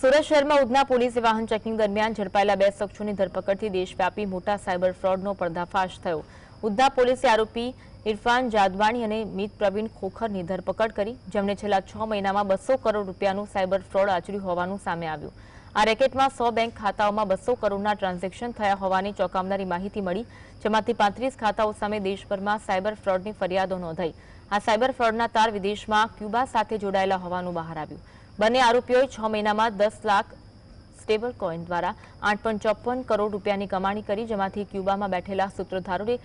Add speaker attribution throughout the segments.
Speaker 1: સુરત શહેરમાં ઉધના પોલીસે વાહન ચેકિંગ દરમિયાન ઝડપાયેલા બે શખ્સોની ધરપકડથી દેશવ્યાપી મોટા સાયબર ફ્રોડનો પર્દાફાશ થયો. ઉધના પોલીસે આરોપી ઇરફાન જાદવાણી અને મિત પ્રવીણ ખોખરની ધરપકડ કરી, જેમણે છેલ્લા છ મહિનામાં બસો કરોડ રૂપિયાનું સાયબર ફ્રોડ આચર્યું હોવાનું સામે આવ્યું. આ રેકેટમાં સો બેંક ખાતાઓમાં બસો કરોડના ટ્રાન્ઝેક્શન થયા હોવાની ચોંકાવનારી માહિતી મળી, જેમાંથી પાંત્રીસ ખાતાઓ સામે દેશભરમાં સાયબર ફ્રોડની ફરિયાદો નોંધાઈ. આ સાયબર ફ્રોડના તાર વિદેશમાં ક્યુબા સાથે જોડાયેલા હોવાનું બહાર આવ્યું. બંને આરોપીઓએ છ મહિનામાં દસ લાખ સ્ટેબલ કોઇન દ્વારા આઠ કરોડ રૂપિયાની કમાણી કરી, જેમાંથી ક્યુબામાં બેઠેલા સૂત્રધારોને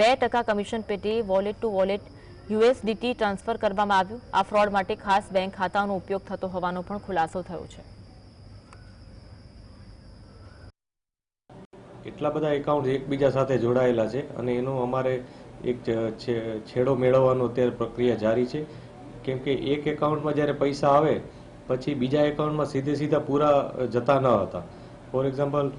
Speaker 1: બે કમિશન પેટે wallet to wallet USDT transfer કરવામાં આવ્યું. આ ફ્રોડ માટે ખાસ બેંક ખાતાઓનો ઉપયોગ થતો હોવાનો પણ ખુલાસો થયો છે.
Speaker 2: એટલા બધા એકાઉન્ટ એકબીજા સાથે જોડાયેલા છે અને એનો અમારે એક છેડો મેળવવાનો અત્યારે પ્રક્રિયા જારી છે. કેમ કે એક એકાઉન્ટમાં જ્યારે પૈસા આવે, પછી બીજા એકાઉન્ટમાં સીધે સીધા પૂરા જતા ન હતા. ફોર એક્ઝામ્પલ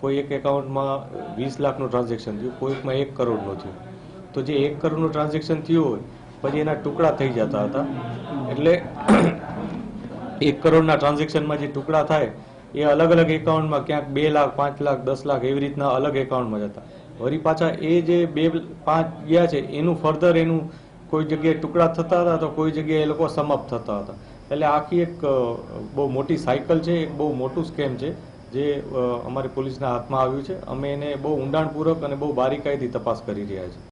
Speaker 2: કોઈ એક એકાઉન્ટમાં વીસ લાખનું ટ્રાન્ઝેક્શન થયું, કોઈકમાં એક કરોડનું થયું. તો જે એક કરોડનું ટ્રાન્ઝેક્શન થયું હોય, પછી એના ટુકડા થઈ જતા હતા. એટલે એક કરોડના ટ્રાન્ઝેક્શનમાં જે ટુકડા થાય એ અલગ અલગ એકાઉન્ટમાં ક્યાંક બે લાખ, પાંચ લાખ, દસ લાખ એવી રીતના અલગ એકાઉન્ટમાં જતા. વળી પાછા એ જે બે, પાંચ ગયા છે, એનું ફર્ધર એનું કોઈ જગ્યાએ ટુકડા થતા હતા તો કોઈ જગ્યાએ એ લોકો સમાપ્ત થતા હતા. એટલે આખી એક બહુ મોટી સાયકલ છે, એક બહુ મોટું સ્કેમ છે, જે અમારી પોલીસના હાથમાં આવ્યું છે. અમે એને બહુ ઊંડાણપૂર્વક અને બહુ બારીકાઈથી તપાસ કરી રહ્યા છીએ.